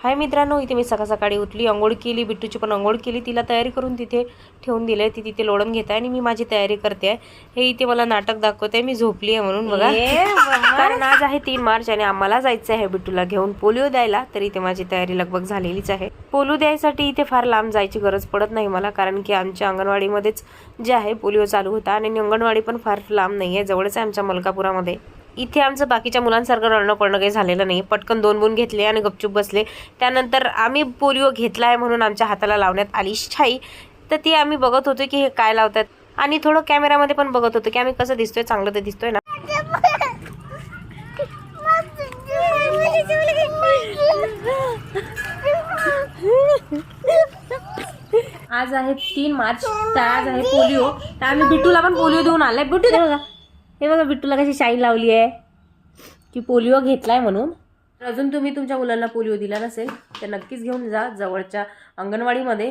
हाय मित्रांनो इथे मी सकाळ सकाळी उठली अंघोळ केली बिट्टूची पण अंघोळ केली तिला तयारी करून तिथे ठेवून दिले ती तिथे लोळण घेत आहे आणि मी माझी तयारी करते. आहे हे इथे मला नाटक दाखवते मी झोपली आहे म्हणून बघा. कारण आज आहे तीन मार्च आणि आम्हाला जायचं आहे बिट्टूला घेऊन. पोलिओ द्यायला तर इथे माझी तयारी लगभग झालेलीच आहे. पोलिओ द्यायसाठी इथे फार लांब जायची गरज पडत नाही मला कारण की आमच्या अंगणवाडीमध्येच जे आहे पोलिओ चालू होता आणि अंगणवाडी पण फार लांब नाही आहे जवळच आहे आमच्या मलकापुरामध्ये. इथे आमचं बाकीच्या मुलांसारखं रडणं पडणं काही झालेलं नाही. पटकन दोन बुन घेतले आणि गपचूप बसले. त्यानंतर आम्ही पोलिओ घेतला आहे म्हणून आमच्या हाताला लावण्यात आली छाई तर ती आम्ही बघत होतो की हे काय लावतात. आणि थोडं कॅमेरामध्ये पण बघत होतो की आम्ही कसं दिसतोय चांगलं तर दिसतोय ना? आज आहे तीन मार्च तर आज आहे पोलिओ. तर आम्ही बिटूला पण पोलिओ देऊन आलाय. बिटू हे बघा बिट्टूला कशी शाईन लावली आहे. की पोलिओ घेतलाय म्हणून. तर अजून तुम्ही तुमच्या मुलांना पोलिओ दिला नसेल तर नक्कीच घेऊन जा जवळच्या अंगणवाडीमध्ये.